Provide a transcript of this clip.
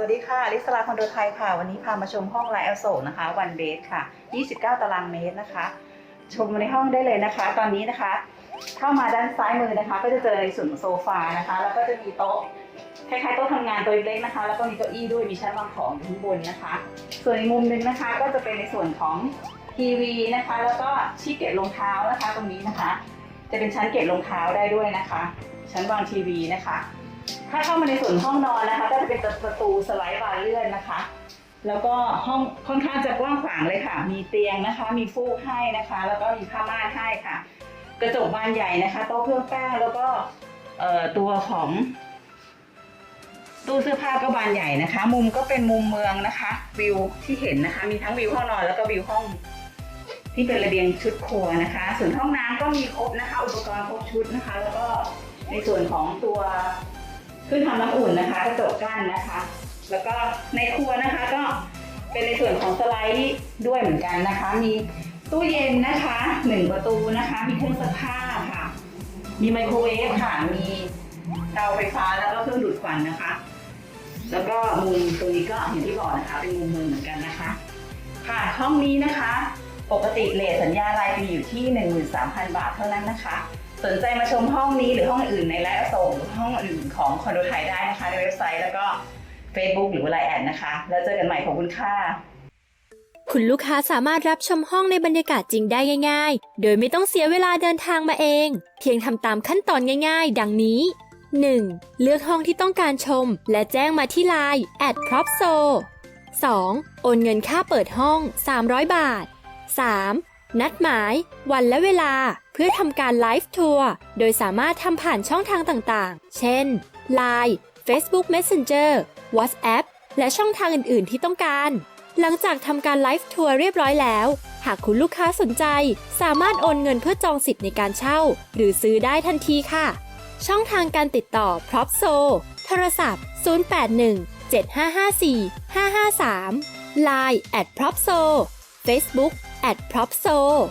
วัสดีค่ะลิสลาคอนโดไทยค่ะ วันนี้พามาชมห้องไลท์อโศกนะคะวันเบสค่ะ 29 ตารางเมตรนะคะ ชมในห้องได้เลยนะคะ ตอนนี้นะคะ เข้ามาด้านซ้ายมือนะคะ ก็จะเจอในส่วนของโซฟานะคะ แล้วก็จะมีโต๊ะคล้ายๆโต๊ะทำงานตัวเล็กนะคะ แล้วก็มีเก้าอี้ด้วยมีชั้นวางของอยู่ข้างบนนะคะ ส่วนอีกมุมหนึงนะคะ ก็จะเป็นในส่วนของทีวีนะคะ แล้วก็ที่เก็บรองเท้านะคะ ตรงนี้นะคะ จะเป็นชั้นเก็บรองเท้าได้ด้วยนะคะ ชั้นวางทีวีนะคะ ถ้าเข้ามาในส่วนห้องนอนนะคะ ก็จะเป็นประตูสไลด์บานเลื่อนนะคะ แล้วก็ห้องค่อนข้างจะกว้างขวางเลยค่ะ มีเตียงนะคะ มีฟูกให้นะคะ แล้วก็มีผ้าม่านให้ค่ะ กระจกบานใหญ่นะคะโต๊ะเครื่องแป้งแล้วก็เออตัวของตู้เสื้อผ้าก็บานใหญ่นะคะ มุมก็เป็นมุมเมืองนะคะ วิวที่เห็นนะคะ มีทั้งวิวห้องนอนแล้วก็วิวห้อง ที่เป็นระเบียงชุดครัวนะคะ ส่วนห้องน้ำก็มีครบนะคะ อุปกรณ์ครบชุดนะคะ แล้วก็ในส่วนของตัว เครื่องทำน้ำอุ่นนะคะกระจกกั้นนะคะ แล้วก็ในครัวนะคะก็เป็นในส่วนของสไลด์ด้วยเหมือนกันนะคะ มีตู้เย็นนะคะหนึ่งประตูนะคะ มีเครื่องซักผ้าค่ะ มีไมโครเวฟค่ะ มีเตาไฟฟ้าแล้วก็เครื่องดูดควันนะคะ แล้วก็มุมตรงนี้ก็อย่างที่บอกนะคะ เป็นมุมเมืองเหมือนกันนะคะ ค่ะห้องนี้นะคะ ปกติเลทสัญญารายปีอยู่ที่ 13,000 บาทเท่านั้นนะคะ สนใจมาชมห้องนี้หรือห้องอื่นในไลฟ์อโศกหรือห้องอื่นของคอนโดไทยได้นะคะในเว็บไซต์แล้วก็ Facebook หรือว่าไลน์แอดนะคะ แล้วเจอกันใหม่ขอบคุณค่ะ คุณลูกค้าสามารถรับชมห้องในบรรยากาศจริงได้ง่ายๆ โดยไม่ต้องเสียเวลาเดินทางมาเอง เพียงทำตามขั้นตอนง่ายๆ ดังนี้ 1. เลือกห้องที่ต้องการชม และแจ้งมาที่ไลน์ at propso 2. โอนเงินค่าเปิดห้อง 300 บาท 3. นัดหมาย วันและเวลา เพื่อทำการไลฟ์ทัวร์โดยสามารถทำผ่านช่องทางต่างๆ เช่น Line Facebook Messenger WhatsApp และช่องทางอื่นๆ ที่ต้องการ หลังจากทำการไลฟ์ทัวร์เรียบร้อยแล้ว หากคุณลูกค้าสนใจ สามารถโอนเงินเพื่อจองสิทธิ์ในการเช่า หรือซื้อได้ทันทีค่ะ ช่องทางการติดต่อ p r o p s o โทรศัพท์ 081 7554 553 Line at p r o p s o Facebook at p r o p s o